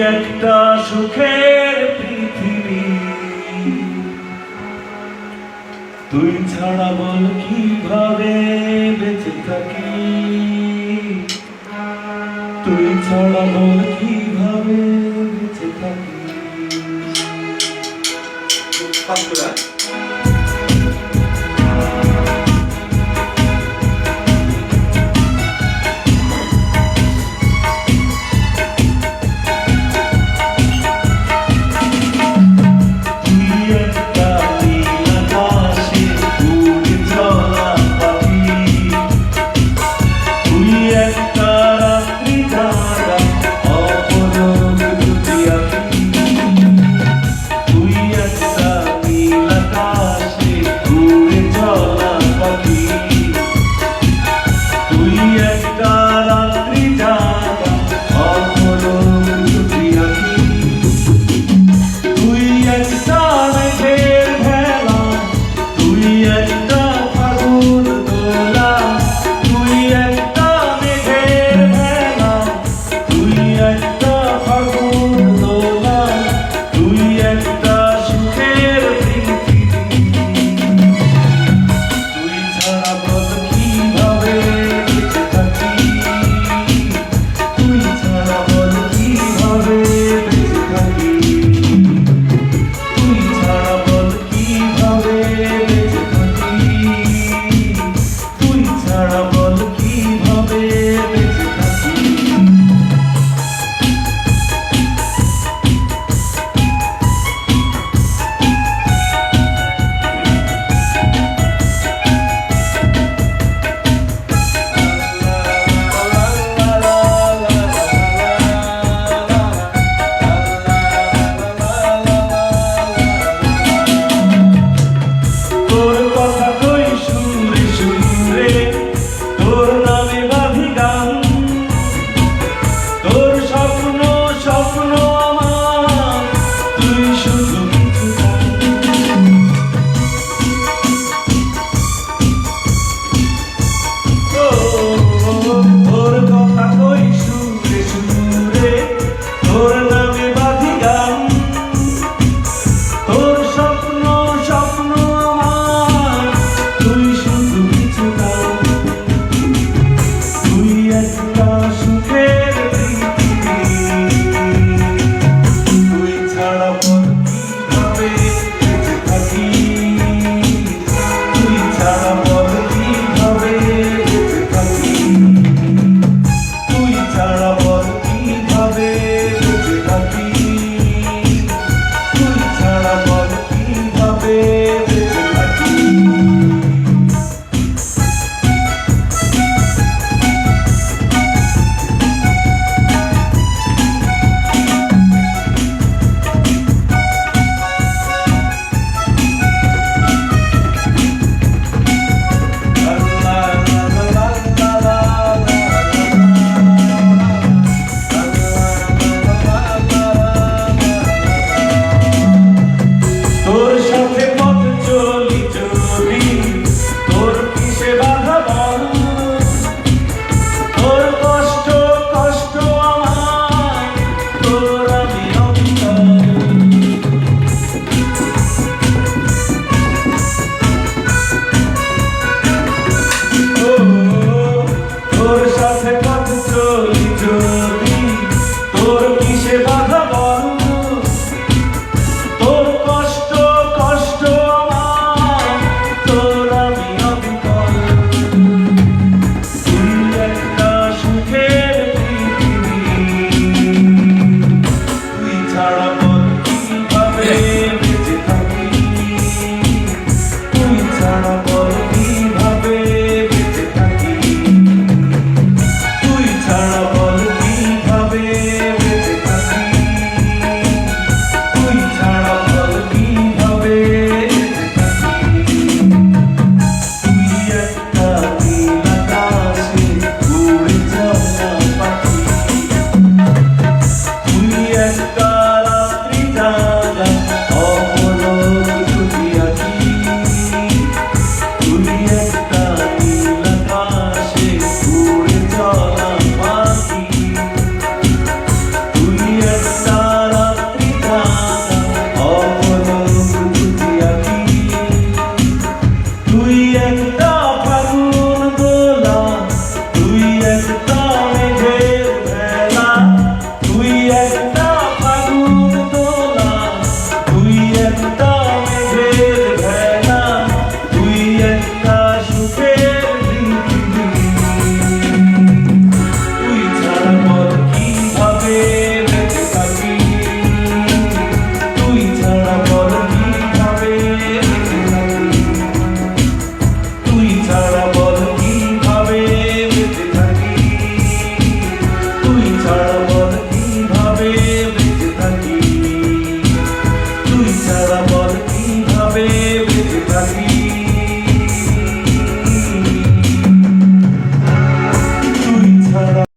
একটা সুখের পৃথিবী। তুই ছাড়া বল কীভাবে বেঁচে থাকি? তুই ছাড়া বল কীভাবে বেঁচে থাকি? beat.